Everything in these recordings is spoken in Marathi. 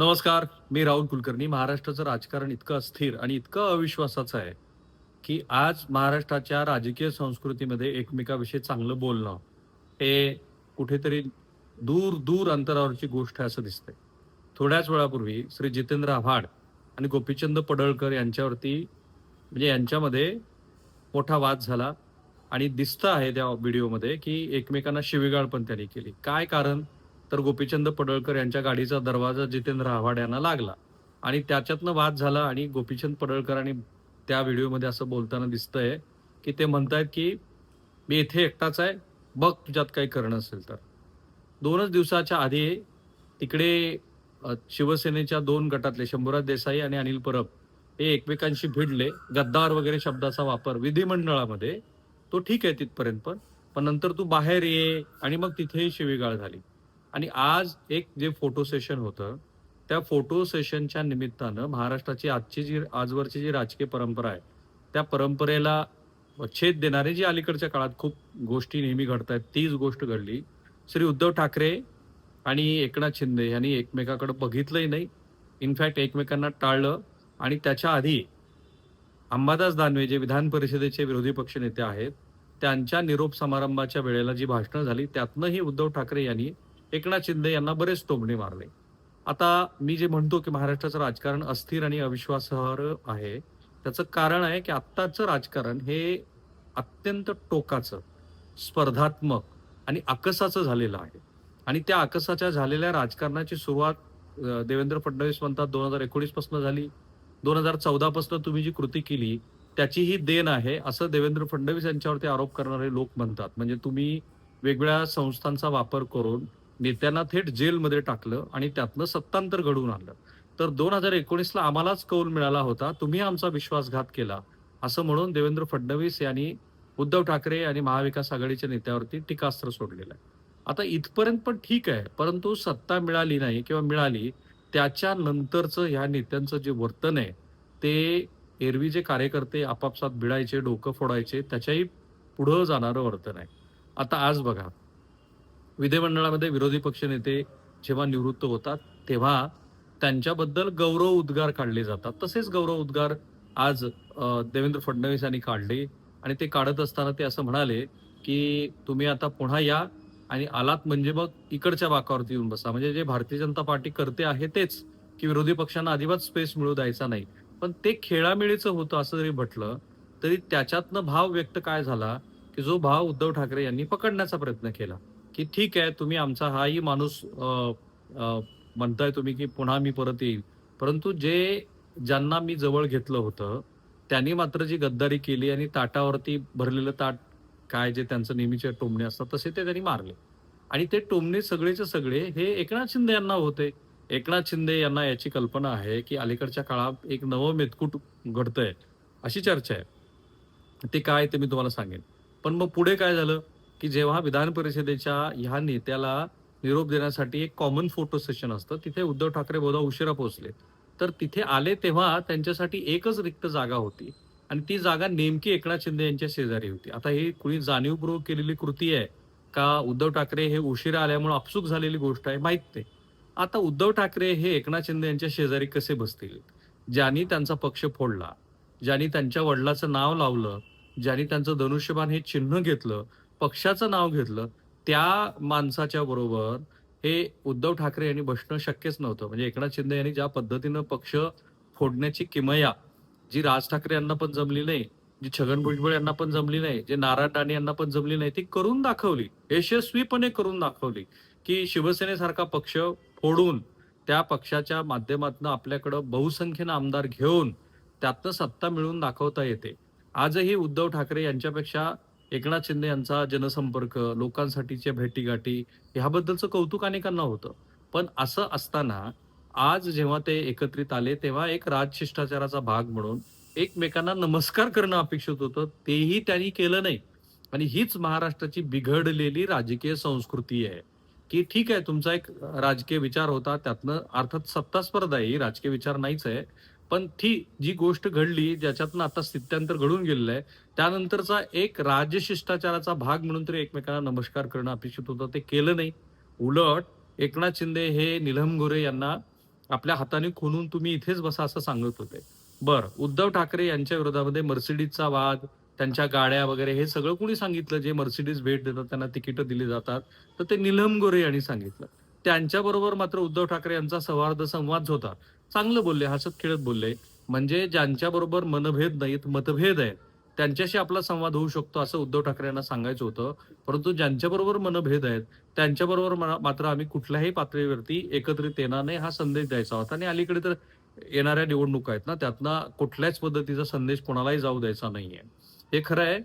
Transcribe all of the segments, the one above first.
नमस्कार मी राहुल कुलकर्णी. महाराष्ट्राचं राजकारण इतकं अस्थिर आणि इतकं अविश्वासाचं आहे की आज महाराष्ट्राच्या राजकीय संस्कृतीमध्ये एकमेकाविषयी चांगलं बोलणं हे कुठेतरी दूर दूर अंतरावरची गोष्ट आहे असं दिसतंय. थोड्याच वेळापूर्वी श्री जितेंद्र आव्हाड आणि गोपीचंद पडळकर यांच्यावरती म्हणजे यांच्यामध्ये मोठा वाद झाला आणि दिसतं आहे त्या व्हिडिओमध्ये की एकमेकांना शिवीगाळ पण त्यांनी केली. काय कारण? तर गोपीचंद पडळकर यांच्या गाडीचा दरवाजा जितेंद्र आव्हाड यांना लागला. आणि त्याच्यातनं वाद झाला आणि गोपीचंद पडळकर आणि त्या व्हिडिओमध्ये असं बोलताना दिसतंय की ते म्हणतायत की मी इथे एकटाच आहे बघ तुझ्यात काही करणं असेल तर. दोनच दिवसाच्या आधी तिकडे शिवसेनेच्या दोन गटातले शंभूराज देसाई आणि अनिल परब हे एकमेकांशी भिडले. गद्दार वगैरे शब्दाचा वापर विधिमंडळामध्ये. तो ठीक आहे तिथपर्यंत पण पण नंतर तू बाहेर ये आणि मग तिथेही शिवीगाळ झाली. आणि आज एक जे फोटो सेशन होतं त्या फोटो सेशनच्या निमित्तानं महाराष्ट्राची आजची जी आजवरची जी राजकीय परंपरा आहे त्या परंपरेला छेद देणारे जी अलीकडच्या काळात खूप गोष्टी नेहमी घडत आहेत तीच गोष्ट घडली. श्री उद्धव ठाकरे आणि एकनाथ शिंदे यांनी एकमेकाकडे बघितलंही नाही. इनफॅक्ट एकमेकांना टाळलं आणि त्याच्या आधी अंबादास दानवे जे विधान परिषदेचे विरोधी पक्षनेते आहेत त्यांच्या निरोप समारंभाच्या वेळेला जी भाषणं झाली त्यातनंही उद्धव ठाकरे यांनी एकनाथ शिंदे यांना बरेच टोमणे मारले. आता मी जे म्हणतो की महाराष्ट्राचं राजकारण अस्थिर आणि अविश्वासार्ह आहे त्याचं कारण आहे की आत्ताचं राजकारण हे अत्यंत टोकाचं स्पर्धात्मक आणि आकसाचं झालेलं आहे. आणि त्या आकसाच्या झालेल्या राजकारणाची सुरुवात देवेंद्र फडणवीस म्हणतात दोन हजार एकोणीसपासून झाली. दोन हजार चौदा पासून तुम्ही जी कृती केली त्याची ही देण आहे असं देवेंद्र फडणवीस यांच्यावरती आरोप करणारे लोक म्हणतात. म्हणजे तुम्ही वेगवेगळ्या संस्थांचा वापर करून नेत्यांना थेट जेलमध्ये टाकलं आणि त्यातनं सत्तांतर घडवून आणलं. तर दोन हजार एकोणीसला आम्हालाच कौल मिळाला होता तुम्ही आमचा विश्वासघात केला असं म्हणून देवेंद्र फडणवीस यांनी उद्धव ठाकरे आणि महाविकास आघाडीच्या नेत्यावरती टीकास्त्र सोडलेलं आहे. आता इथपर्यंत पण ठीक आहे परंतु सत्ता मिळाली नाही किंवा मिळाली त्याच्यानंतरचं ह्या नेत्यांचं जे वर्तन आहे ते एरवी जे कार्यकर्ते आपापसात भिडायचे डोकं फोडायचे त्याच्याही पुढं जाणारं वर्तन आहे. आता आज बघा विधिमंडळामध्ये विरोधी पक्षनेते जेव्हा निवृत्त होतात तेव्हा त्यांच्याबद्दल गौरव उद्गार काढले जातात. तसेच गौरव उद्गार आज देवेंद्र फडणवीस यांनी काढले आणि ते काढत असताना ते असं म्हणाले की तुम्ही आता पुन्हा या आणि आलात म्हणजे मग इकडच्या बाकावरती येऊन बसा. म्हणजे जे भारतीय जनता पार्टी करते आहे तेच की विरोधी पक्षांना अजिबात स्पेस मिळू द्यायचा नाही. पण ते खेळामेळीचं होतं असं जरी म्हटलं तरी त्याच्यातनं भाव व्यक्त काय झाला की जो भाव उद्धव ठाकरे यांनी पकडण्याचा प्रयत्न केला. की ठीक आहे तुम्ही आमचा हाही माणूस म्हणताय तुम्ही की पुन्हा मी परत येईल. परंतु जे ज्यांना मी जवळ घेतलं होतं त्यांनी मात्र जी गद्दारी केली आणि ताटावरती भरलेलं ताट काय जे त्यांचं नेहमीचे टोमणे असतात तसे ते त्यांनी मारले. आणि ते टोमणे सगळेचे सगळे हे एकनाथ शिंदे यांना होते. एकनाथ शिंदे यांना याची कल्पना आहे की अलीकडच्या काळात एक नवं मेतकूट घडतंय अशी चर्चा आहे. ते काय ते मी तुम्हाला सांगेन. पण मग पुढे काय झालं? की जेव्हा विधान परिषदेच्या ह्या नेत्याला निरोप देण्यासाठी एक कॉमन फोटो सेशन असतं तिथे उद्धव ठाकरे बहुधा उशिरा पोहोचले. तर तिथे आले तेव्हा त्यांच्यासाठी एकच रिक्त जागा होती आणि ती जागा नेमकी एकनाथ शिंदे यांच्या शेजारी होती. आता ही कुणी जाणीवपूर्वक केलेली कृती आहे का उद्धव ठाकरे हे उशिरा आल्यामुळे आपसूक झालेली गोष्ट आहे माहीत नाही. आता उद्धव ठाकरे हे एकनाथ शिंदे यांच्या शेजारी कसे बसतील? ज्यांनी त्यांचा पक्ष फोडला ज्यांनी त्यांच्या वडिलाचं नाव लावलं ज्यांनी त्यांचं धनुष्यबाण हे चिन्ह घेतलं पक्षाचं नाव घेतलं त्या माणसाच्या बरोबर हे उद्धव ठाकरे यांनी बसणं शक्यच नव्हतं. म्हणजे एकनाथ शिंदे यांनी ज्या पद्धतीनं पक्ष फोडण्याची किमया जी राज ठाकरे यांना पण जमली नाही जी छगन भुजबळ यांना पण जमली नाही जे नारायण राणे यांना पण जमली नाही ती करून दाखवली यशस्वीपणे करून दाखवली की शिवसेनेसारखा पक्ष फोडून त्या पक्षाच्या माध्यमातून आपल्याकडं बहुसंख्येनं आमदार घेऊन त्यातनं सत्ता मिळवून दाखवता येते. आजही उद्धव ठाकरे यांच्यापेक्षा एकनाथ शिंदे यांचा जनसंपर्क लोकांसाठीच्या भेटीगाठी ह्याबद्दलचं कौतुक अनेकांना होतं. पण असं असताना आज जेव्हा ते एकत्रित आले तेव्हा एक राजशिष्टाचाराचा भाग म्हणून एकमेकांना नमस्कार करणं अपेक्षित होतं. तेही त्यांनी केलं नाही. आणि हीच महाराष्ट्राची बिघडलेली राजकीय संस्कृती आहे. की ठीक आहे तुमचा एक राजकीय विचार होता त्यातनं अर्थात सत्ता स्पर्धा आहे. ही राजकीय विचार नाहीच आहे. पण ती जी गोष्ट घडली ज्याच्यातनं आता स्थित्यांतर घडून गेलेलं आहे त्यानंतरचा एक राजशिष्टाचाराचा भाग म्हणून तरी एकमेकांना नमस्कार करणं अपेक्षित होतं. ते केलं नाही. उलट एकनाथ शिंदे हे निलम गोरे यांना आपल्या हाताने खुनून तुम्ही इथेच बसा असं सांगत होते. बर उद्धव ठाकरे यांच्या विरोधामध्ये मर्सिडीजचा वाद त्यांच्या गाड्या वगैरे हे सगळं कुणी सांगितलं? जे मर्सिडीज भेट देतात त्यांना तिकीटं दिली जातात. तर ते निलम गोरे यांनी सांगितलं. त्यांच्याबरोबर मात्र उद्धव ठाकरे यांचा सौहार्द संवाद होता. चांगलं बोलले हसत खेळत बोलले. म्हणजे ज्यांच्याबरोबर मनभेद नाहीत मतभेद आहेत त्यांच्याशी आपला संवाद होऊ शकतो असं उद्धव ठाकरे यांना सांगायचं होतं. परंतु ज्यांच्याबरोबर मनभेद आहेत त्यांच्याबरोबर मात्र आम्ही कुठल्याही पातळीवरती एकत्रित येणार नाही हा संदेश द्यायचा होता. आणि अलीकडे तर येणाऱ्या निवडणुका आहेत ना त्यातनं कुठल्याच पद्धतीचा संदेश कोणालाही जाऊ द्यायचा नाहीये. हे खरं आहे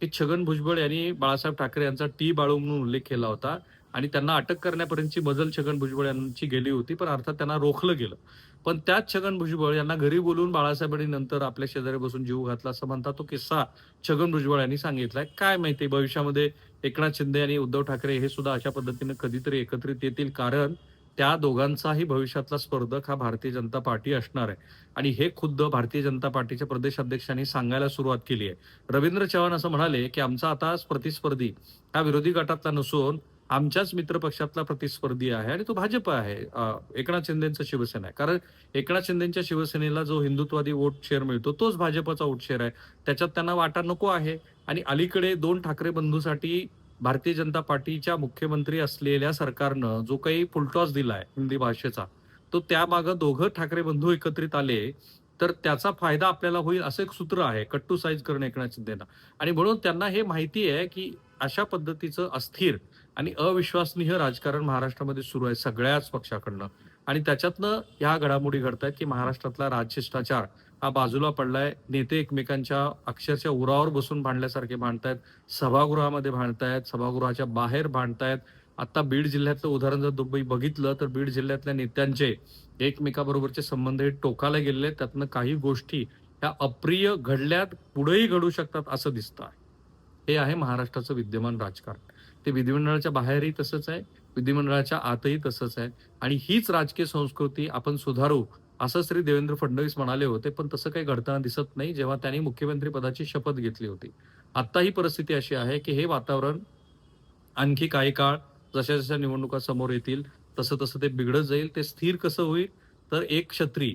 की छगन भुजबळ यांनी बाळासाहेब ठाकरे यांचा टी बाळू म्हणून उल्लेख केला होता. आणि त्यांना अटक करण्यापर्यंतची मजल छगन भुजबळ यांची गेली होती पण अर्थात त्यांना रोखलं गेलं. पण त्याच छगन भुजबळ यांना घरी बोलून बाळासाहेबांनी नंतर आपल्या शेजारी बसून जीव घातला असं म्हणतात तो किस्सा छगन भुजबळ यांनी सांगितलाय. काय माहिती भविष्यामध्ये एकनाथ शिंदे आणि उद्धव ठाकरे हे सुद्धा अशा पद्धतीने कधीतरी एकत्रित येतील कारण त्या दोघांचाही भविष्यातला स्पर्धक हा भारतीय जनता पार्टी असणार आहे. आणि हे खुद्द भारतीय जनता पार्टीच्या प्रदेशाध्यक्षांनी सांगायला सुरुवात केली आहे. रवींद्र चव्हाण असं म्हणाले की आमचा आता प्रतिस्पर्धी हा विरोधी गटातला नसून आमच्याच मित्र पक्षातला प्रतिस्पर्धी आहे आणि तो भाजप आहे. एकनाथ शिंदेचा शिवसेना आहे. कारण एकनाथ शिंदेच्या शिवसेनेला जो हिंदुत्वादी वोट शेअर मिळतो तोच भाजपचा वोट शेअर आहे. त्याच्यात त्यांना वाटा नको आहे. आणि अलीकडे दोन ठाकरे बंधूसाठी भारतीय जनता पार्टीच्या मुख्यमंत्री असलेल्या सरकारनं जो काही फुलटॉस दिलाय हिंदी भाषेचा तो त्यामागं दोघं ठाकरे बंधू एकत्रित आले तर त्याचा फायदा आपल्याला होईल असं एक सूत्र आहे कट्टू साईज करणं एकनाथ शिंदेना. आणि म्हणून त्यांना हे माहिती आहे की अशा पद्धतीचं अस्थिर आणि अविश्वसनीय राजकारण महाराष्ट्रामध्ये सुरू आहे सगळ्याच पक्षाकडनं. आणि त्याच्यातनं ह्या घडामोडी घडतायत की महाराष्ट्रातला राजशिष्टाचार हा बाजूला पडलाय. नेते एकमेकांच्या अक्षरशः उरावर बसून भांडल्यासारखे भांडतायत. सभागृहामध्ये भांडतायत सभागृहाच्या बाहेर भांडतायत. आता बीड जिल्ह्यातलं उदाहरण जर दुबई बघितलं तर बीड जिल्ह्यातल्या नेत्यांचे एकमेकाबरोबरचे संबंध हे टोकाला गेलेले. त्यातनं काही गोष्टी ह्या अप्रिय घडल्यात पुढेही घडू शकतात असं दिसतं आहे हे आहे महाराष्ट्राचं विद्यमान राजकारण. ते विधिमंडळाच्या बाहेरही तसंच आहे विधिमंडळाच्या आतही तसंच आहे. आणि हीच राजकीय संस्कृती आपण सुधारू असं श्री देवेंद्र फडणवीस म्हणाले होते पण तसं काही घडताना दिसत नाही जेव्हा त्यांनी मुख्यमंत्री पदाची शपथ घेतली होती. आता ही परिस्थिती अशी आहे की हे वातावरण आणखी काही काळ जशा जशा निवडणुका समोर येतील तसं तसं ते बिघडत जाईल ते स्थिर कसं होईल तर एक क्षत्री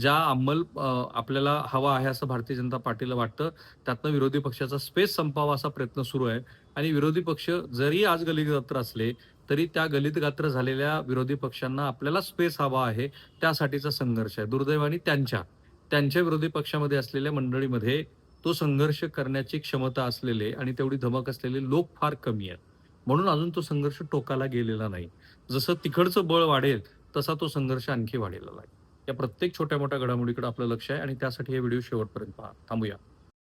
ज्या अंमल आपल्याला हवा आहे असं भारतीय जनता पार्टीला वाटतं त्यातनं विरोधी पक्षाचा स्पेस संपावा असा प्रयत्न सुरू आहे. आणि विरोधी पक्ष जरी आज गलितगात्र असले तरी त्या गलितगात्र झालेल्या विरोधी पक्षांना आपल्याला स्पेस हवा आहे त्यासाठीचा संघर्ष आहे. दुर्दैवाने त्यांच्या त्यांच्या विरोधी पक्षामध्ये असलेल्या मंडळीमध्ये तो संघर्ष करण्याची क्षमता असलेले आणि तेवढी धमक असलेले लोक फार कमी आहेत. म्हणून अजून तो संघर्ष टोकाला गेलेला नाही. जसं तिकडचं बळ वाढेल तसा तो संघर्ष आणखी वाढेला आहे या प्रत्येक छोट्या मोठ्या घडामोडीकडे आपलं लक्ष आहे आणि त्यासाठी हे व्हिडिओ शेवटपर्यंत पहा. थांबूया.